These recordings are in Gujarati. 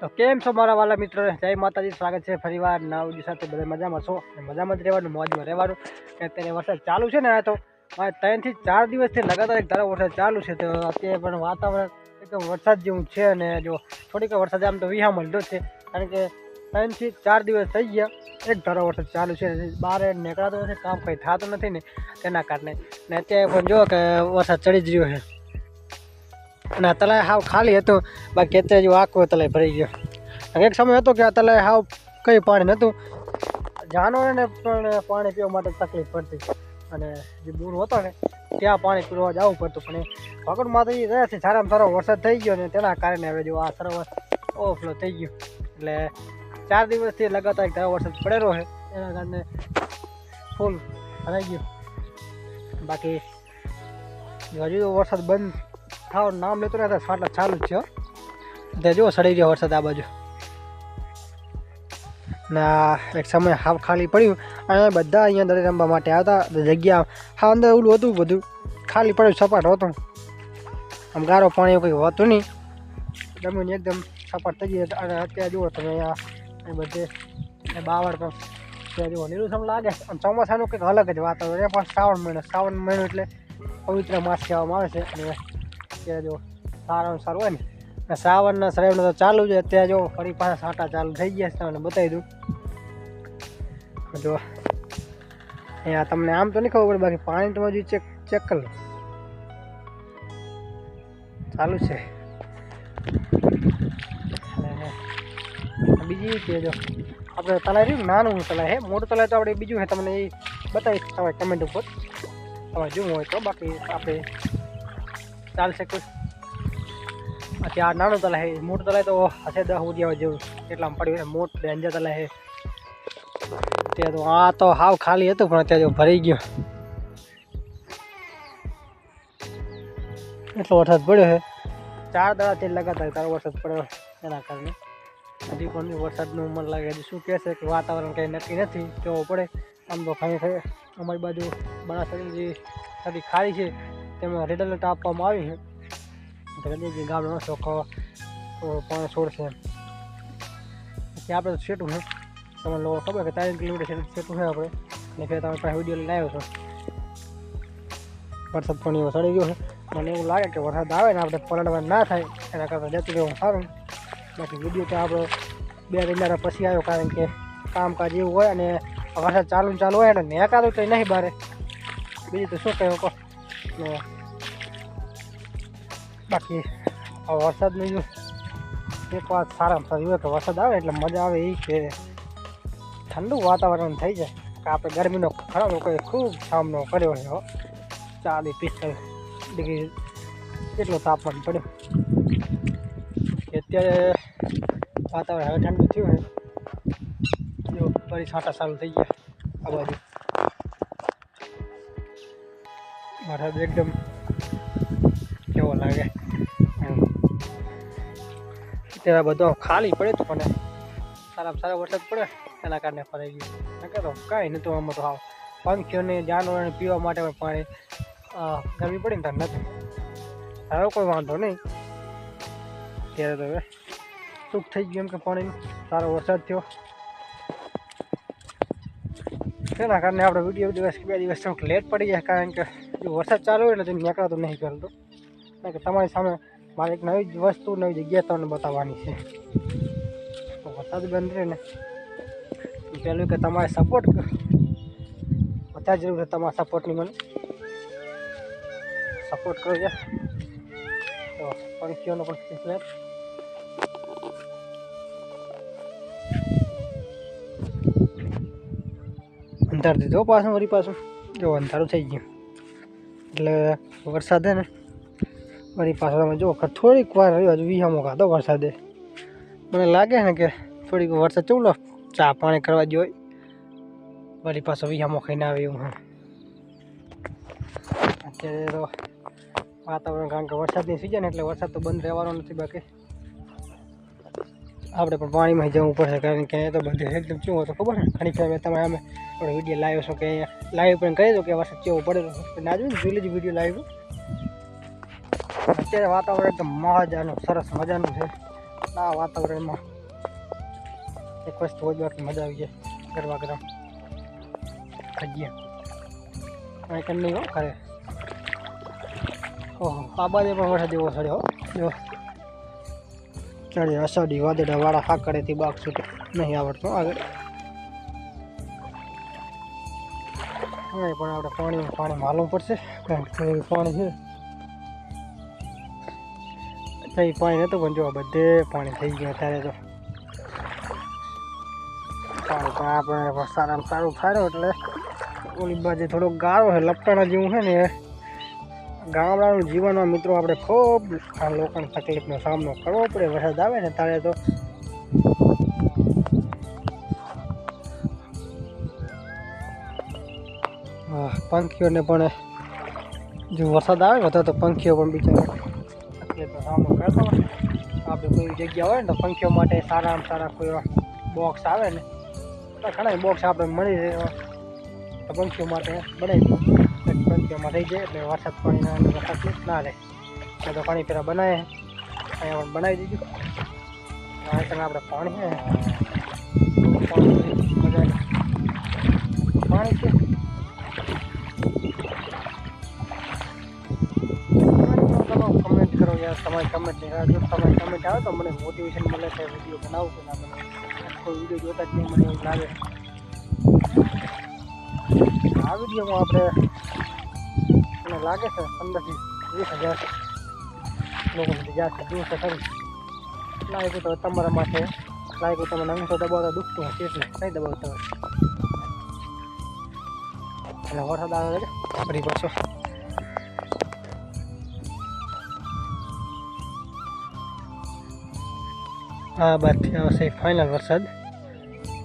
તો કેમ છો મારા વાલા મિત્રો? જય માતાજી, સ્વાગત છે ફરીવાર નવજી સાથે. બધા મજામાં છો? મજામાં જ રહેવાનું, મોજમાં રહેવાનું. અત્યારે વરસાદ ચાલુ છે ને આ તો. ત્રણથી ચાર દિવસથી લગાતાર એક ધારો વરસાદ ચાલુ છે. તો અત્યારે પણ વાતાવરણ એકદમ વરસાદ જેવું છે અને જો થોડીક વરસાદ આમ તો વિહામાં લીધો છે. કારણ કે ત્રણથી ચાર દિવસ થઈ ગયા, એક ધારો વરસાદ ચાલુ છે. બહાર નીકળાતો નથી, કામ કંઈ થતું નથી ને તેના કારણે. ને અત્યારે પણ જો કે વરસાદ ચડી જ રહ્યો છે. અને આ તલાય હાવ ખાલી હતું, બાકી અત્યારે જો આખો તલાય ભરાઈ ગયો. એક સમય હતો કે આ તલાય હાવ કંઈ પાણી નહોતું. જાનવરોને પણ પાણી પીવા માટે તકલીફ પડતી. અને જે બૂર હતો ને, ત્યાં પાણી પીવા જવું પડતું. પણ એ ભગવાન માતાજી છે સારામાં સારો વરસાદ થઈ ગયો ને તેના કારણે હવે જો આ સરોવર ઓવરફ્લો થઈ ગયું. એટલે ચાર દિવસથી લગાતાર ધારો વરસાદ પડેલો છે, એના કારણે ફૂલ ભરાઈ ગયું. બાકી હજુ વરસાદ બંધ થવાનું નામ લેતો ને ફાટલા ચાલુ જ છે તે જુઓ, સડી ગયો વરસાદ આ બાજુ. ને એક સમય હાફ ખાલી પડ્યું. અને બધા અહીંયા દરે રમવા માટે આવતા જગ્યા, હા, અંદર ઓલું હતું બધું. ખાલી પડ્યું, સપાટ હતું. આમ ગારો પાણી કંઈ હોતું નહીં. જમીન એકદમ સપાટ થઈ ગઈ અને અત્યારે જુઓ, તમે અહીંયા એ બધે બાવળ પણ. ત્યાં જુઓ લીલુંછમ લાગે. અને ચોમાસાનું કંઈક અલગ જ વાતાવરણ પણ શ્રાવણ મહિનો શ્રાવણ મહિનો એટલે પવિત્ર માસ કહેવામાં આવે છે. અને અત્યારે જો સારું સારું હોય ને શ્રાવણના શ્રાવણ તો ચાલુ છે. અત્યારે જો ફરી પાછા સાટા ચાલુ થઈ ગયા છે તમને બતાવી દઉં. જો, અહીંયા તમને આમ તો નહીં ખબર પડે, બાકી પાણી તમે હજુ ચેક ચેક કરી લો. ચાલુ છે. બીજી કે જો, આપણે તલાઈ રહ્યું નાનું તલાઈ હે, મોટું તલાઈ તો આપણે બીજું હે, તમને એ બતાવીશ તમારે કમેન્ટ ઉપર. તમારે જોવું હોય તો, બાકી આપણે ચાલશે કોઈ. પછી આ નાનું તલા હે મોટું તલાઈ તો હશે દસ ઉદ્યાવા જેવું. એટલામાં પડ્યું છે. મોટું ડેન્જર તલા હે તે તો આ તો હાવ ખાલી હતું, પણ અત્યારે જો ભરાઈ ગયો. એટલો વરસાદ પડ્યો છે. ચાર દાડાથી લગાતાર તારો વરસાદ પડ્યો એના કારણે. હજી પણ વરસાદનું મન લાગે હજી શું કહેશે કે વાતાવરણ કંઈ નક્કી નથી કેવો પડે. આમ તો ખાઈ અમારી બાજુ બનાસકાંઠાની જે ખાલી છે તેમાં રેડ એલર્ટ આપવામાં આવી છે. એટલે જે ગામનો ચોખ્ખો પાણી છોડશે. પછી આપણે તો સેટું છે. તમને લોકો ખબર કે ત્રણ કિલોમીટર સેટું છે આપણે. અને ફેર તમે પાસે વીડિયો આવ્યો છો. વરસાદ પણ એવો સડી ગયો છે. મને એવું લાગે કે વરસાદ આવે ને આપણે પલળવા ના થાય, એના કરતાં જતું રહેવું સારું. બાકી વીડિયો તો આપણો બે કલાક પછી આવ્યો, કારણ કે કામકાજ એવું હોય અને વરસાદ ચાલુ ચાલુ હોય એટલે નેકાતું કંઈ નહીં બારે. બીજું તો શું કહ્યું કહો? ને બાકી આ વરસાદનું જો એક વાત સારામાં સારી હોય કે વરસાદ આવે એટલે મજા આવે એ કે ઠંડુ વાતાવરણ થઈ જાય. કે આપણે ગરમીનો ખરાબ લોકોએ ખૂબ સામનો કર્યો છે ચાલીસ પિસ્તાલીસ ડિગ્રી કેટલું તાપમાન પડ્યું. અત્યારે વાતાવરણ હવે ઠંડુ થયું છે જો ફરી છાંટા ચાલુ થઈ ગયા. આ બાજુ. વરસાદ એકદમ કેવો લાગે. એમ. અત્યારે બધો ખાલી પડે તો મને સારામાં સારા વરસાદ પડે, એના કારણે ફરાઈ ગયું. નકર તો કાંઈ નહોતું આમાં તો હાવ. પંખીઓને, જાનવરોને પીવા માટે પણ ગરમી પડી ને ત્યારે નથી હવે કોઈ વાંધો નહીં. ત્યારે તો હવે સુખ થઈ ગયું એમ કે પાણીનો. સારો વરસાદ થયો. તેના કારણે આપણે વીડિયો દિવસ બે દિવસ થોડુંક લેટ પડી જાય કારણ કે જો વરસાદ ચાલુ હોય તો નીકળાતું નહીં કરતું કારણ કે તમારી સામે મારે એક નવી જ વસ્તુ, નવી જગ્યા તમને બતાવવાની છે. તો વરસાદ બંધ રહે ને પહેલું કે તમારે સપોર્ટ બધા જરૂર છે તમારા સપોર્ટની મને. સપોર્ટ કરો છે તો પંખીઓનો પણ સિલસિલા અંધાર દીધો પાછું, વળી પાછું. જો અંધારું થઈ ગયું. એટલે વરસાદ હે ને વળી પાછો તમે જો કે થોડીક વાર રહ્યો, હજુ વીહામો ખાધો વરસાદે. મને લાગે ને કે થોડીક વરસાદ ચવલો ચા પાણી કરવા જોઈએ વળી પાછો વીહામો ખાઈને આવે એવું હા. અત્યારે તો વાતાવરણ કારણ કે વરસાદની સિઝન એટલે વરસાદ તો બંધ રહેવાનો નથી બાકી. આપણે પણ પાણીમાં જવું પડશે, કારણ કે અહીંયા તો બધું એકદમ કેવું હતું, ખબર ને ઘણી વાર તમે અમે આપણે વીડિયો લાવ્યો છો કે અહીંયા લાઈવ પણ કરી દો કે વરસાદ કેવો પડેલો છે ના જોયું ને જોઈ લેજો વીડિયો લાઈવ અત્યારે વાતાવરણ એકદમ મજાનું, સરસ મજાનું છે. આ વાતાવરણમાં એક વસ્તુ હોય, બાકી મજા આવી જાય. ગરમા ગરમ. ભજીયા કાંઈ કરી નહીં હો કરે ઓહો, આ બાજુ પણ વરસાદ એવો સડ્યો હો. જો. ચડે અસાડી વાદળા વાળા હાકડેથી બાગ છૂટે. નહીં આવડતો આગળ. હવે પણ આપણે પાણી પાણી માલવું પડશે. પાણી છે. તઈ પાણી નહોતું પણ જો બધે પાણી થઈ ગયા અત્યારે તો. પાણી પણ આપણે સારામાં સારું થાય એટલે. ઓલી બાજુ થોડોક ગાળો છે, લપટાણા જેવું છે ને ગામડાનું જીવનમાં મિત્રો આપણે ખૂબ આ લોકોને તકલીફનો સામનો કરવો પડે, વરસાદ આવે ને ત્યારે તો પંખીઓને પણ જો વરસાદ આવે બધા તો પંખીઓ પણ બિચારા તકલીફનો સામનો કરતા આપણે કોઈ જગ્યા હોય ને તો પંખીઓ માટે સારામાં સારા કોઈ બોક્સ આવે ને ઘણા બોક્સ આપણે મળી રહે તો પંખીઓ માટે બનાવી પંખીઓમાં થઈ જાય એટલે વરસાદ પાણીના તકલીફ ના રહે તો પાણી પહેલાં બનાવે અહીંયા પણ બનાવી દીધું. આ તને આપણે પાણી છે. પાણી છે. કમેન્ટ કરો યાર. તમારી કમેન્ટ જો તમારી કમેન્ટ આવે તો મને મોટિવેશન મળે છે. વીડિયો બનાવું કે ના બનાવું કોઈ વીડિયો જોતા જ નહીં મને એવું લાગે. આ વિડીયોમાં આપણે મને લાગે છે પંદરથી વીસ હજાર લોકો સુધી દૂર છે ખરી. લાગ્યું તો તમારા માટે લાગ્યું તમે અંગઠો દબાવતા દુખતું હશે એટલે નહીં દબાવતા હોય. એટલે વરસાદ આવે છે ફરી પાછો. આ બાદથી આવશે ફાઇનલ વરસાદ.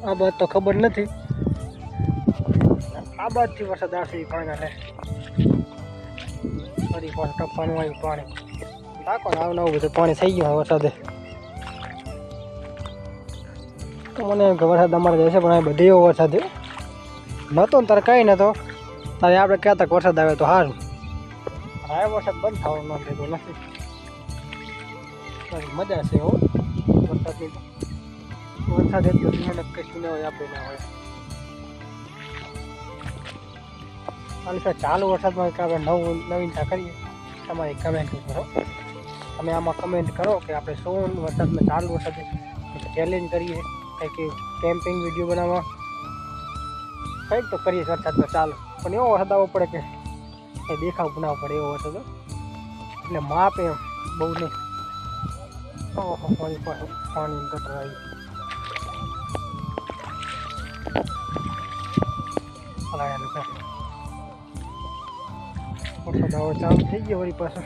આ બાદ તો ખબર નથી. આ બાદથી વરસાદ આવશે ફાઇનલ ફરી પાછું ટપવાનું આવ્યું પાણી. નાખો ને આવું નવું બધું પાણી થઈ ગયું વરસાદે. તો મને વરસાદ અમારે જશે પણ અહીં બધે એવો વરસાદ છે. નહોતો ને તારે કાંઈ નહોતો તારે આપણે કહેતા કે વરસાદ આવે તો સારું આ વરસાદ બંધ થવાનો નથી. તારી મજા છે હો. વરસાદની વરસાદ એટલો મહેનત કશું ના હોય, આપણે ના હોય. હાલ સર, ચાલુ વરસાદમાં આપણે નવું નવીનતા કરીએ. તમારી કમેન્ટ કરો તમે આમાં કમેન્ટ કરો કે આપણે શું વરસાદમાં ચાલુ વરસાદે ચેલેન્જ કરીએ. કંઈક કેમ્પિંગ વીડિયો બનાવવા. કંઈક તો કરીએ વરસાદમાં ચાલુ? પણ એવો વરસાદ આવવો પડે કે એ દેખાવ બનાવવો પડે એવો વરસાદ. એટલે માપ એમ બહુ નહીં. ઓહો પાછું પાણી ગટર આવી લોકો વરસાદ દાવો ચાલુ થઈ ગયો વળી પાછો.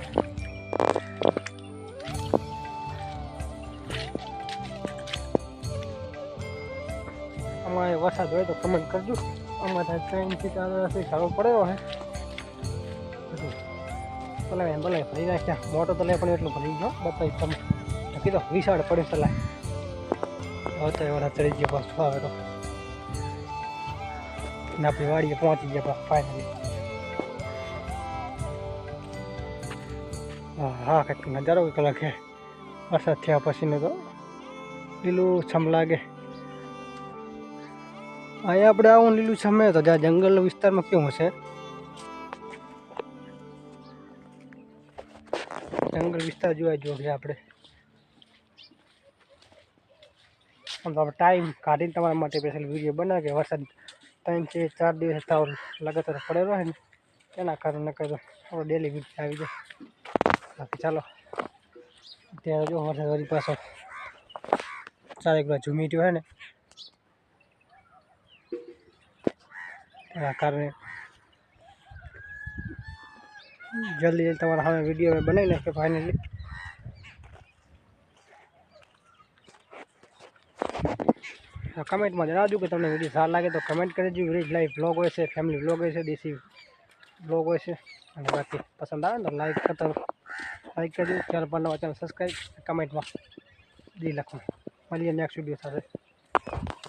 અમારે વરસાદ હોય તો કમેન્ટ કરજો. અમારે ટ્રેનથી ચાલુ રસ્તે સારો પડ્યો હે. ભલે ભલે ભરી નાખ્યા મોટો તો પણ એટલું ભરી ગયો. બતાવી તમે તો કીધો વિશાળ પડ્યો ચલાય હવે તો ચડી ગયો બસ. આવે તો. ને આપણી વાડીએ પહોંચી ગયા બસ ફાઇનલી હા કંઈક નજારો કંઈક લાગે. વરસાદ થયા પછીને તો લીલું છમ લાગે. અહીંયા આપણે આવું લીલું છમે તો જ્યાં જંગલ વિસ્તારમાં કેવું હશે? જંગલ વિસ્તાર જોવા જોઈએ છે આપણે. આમ તો આપણે ટાઈમ કાઢીને તમારા માટે સ્પેશિયલ વીડિયો બનાવે કે વરસાદ ત્રણ છે ચાર દિવસ તાવ લગાતાર પડેલો હોય ને, એના કારણે નકર આપણો ડેલી વીડિયો આવી જાય. બાકી ચાલો. અત્યારે જો વરસાદ વળી પાછો ચારેક વાર ઝૂમી ગયો હોય ને, એના કારણે જલ્દી જલ્દી તમારા સામે વીડિયો મેં બનાવી નાખ્યો ફાઇનલી કમેન્ટમાં જણાવજો કે તમને વીડિયો સારા લાગે તો કમેન્ટ કરી દેજો. વીડિયો લાઈફ બ્લોગ હોય છે ફેમિલી બ્લોગ હોય છે, દેશી બ્લોગ હોય છે. અને બાકી પસંદ આવે તો લાઈક કરતા લાઈક કરજો ચેનલ પર નવા ચેનલ સબસ્ક્રાઈબ કમેન્ટમાં દી લખો. મળીએ નેક્સ્ટ વીડિયો સાથે.